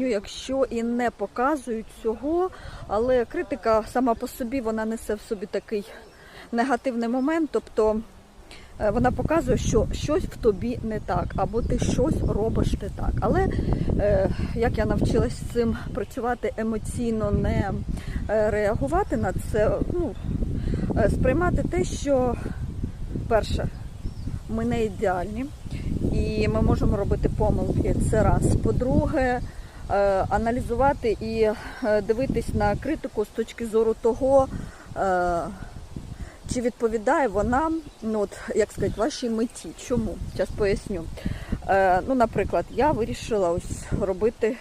поясню, якщо і не показують цього, але критика сама по собі вона несе в собі такий негативний момент, тобто е, вона показує, що щось в тобі не так, або ти щось робиш не так. Але е, як я навчилась з цим працювати емоційно, не е, реагувати на це, ну, сприймати те, що перше, ми не ідеальні, і ми можемо робити помилки. Це раз. По-друге, аналізувати і е, дивитись на критику з точки зору того, е, чи відповідає вона, ну от як сказати, вашій меті. Чому? Зараз поясню. Е, ну, наприклад, я вирішила ось робити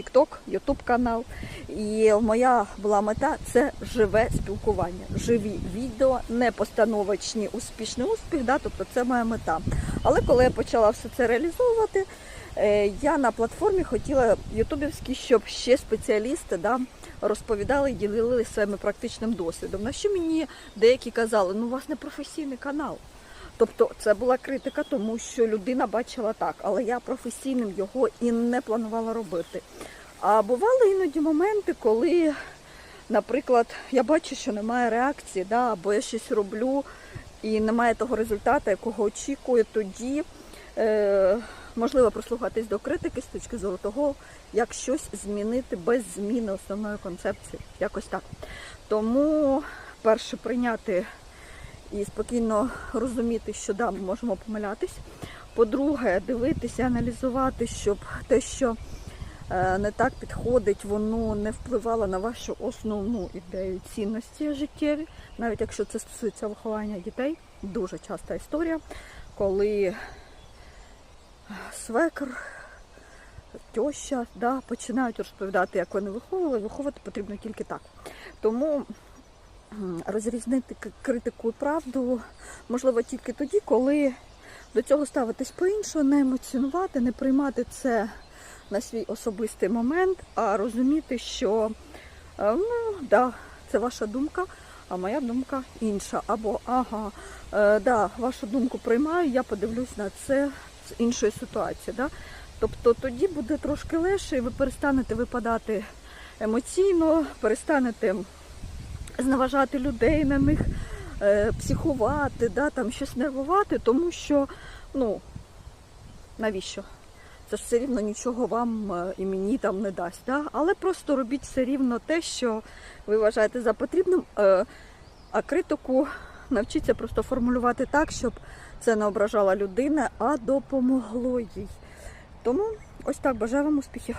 TikTok, YouTube канал. І моя була мета це живе спілкування, живі відео, не постановочні успішний успіх. Да, тобто це моя мета. Але коли я почала все це реалізовувати, е, я на платформі хотіла ютубівські, щоб ще спеціалісти да, розповідали і ділилися своїм практичним досвідом. На що мені деякі казали, ну у вас не професійний канал. Тобто це була критика, тому що людина бачила так, але я професійним його і не планувала робити. А бували іноді моменти, коли, наприклад, я бачу, що немає реакції, да, або я щось роблю і немає того результату, якого очікую, тоді е, можливо прислухатись до критики з точки зору того, як щось змінити без зміни основної концепції. Якось так. Тому перше прийняти і спокійно розуміти, що да, ми можемо помилятись. По-друге, дивитися, аналізувати, щоб те, що не так підходить, воно не впливало на вашу основну ідею цінності життєві, навіть якщо це стосується виховання дітей. Дуже часта історія, коли свекр, теща да, починають розповідати, як вони виховували, виховувати потрібно тільки так. Тому розрізнити критику і правду можливо тільки тоді, коли до цього ставитись по-іншому, не емоціонувати, не приймати це на свій особистий момент, а розуміти, що е, ну, да, це ваша думка, а моя думка інша. Або ага, е, да, вашу думку приймаю, я подивлюсь на це з іншої ситуації. Да? Тобто тоді буде трошки легше, і ви перестанете випадати емоційно, перестанете зневажати людей на них, е, психувати, да, там щось нервувати, тому що, ну, навіщо? Це ж все рівно нічого вам е, і мені там не дасть. Да? Але просто робіть все рівно те, що ви вважаєте за потрібним, е, а критику навчіться просто формулювати так, щоб це не ображала людина, а допомогло їй. Тому ось так бажаю вам успіхів.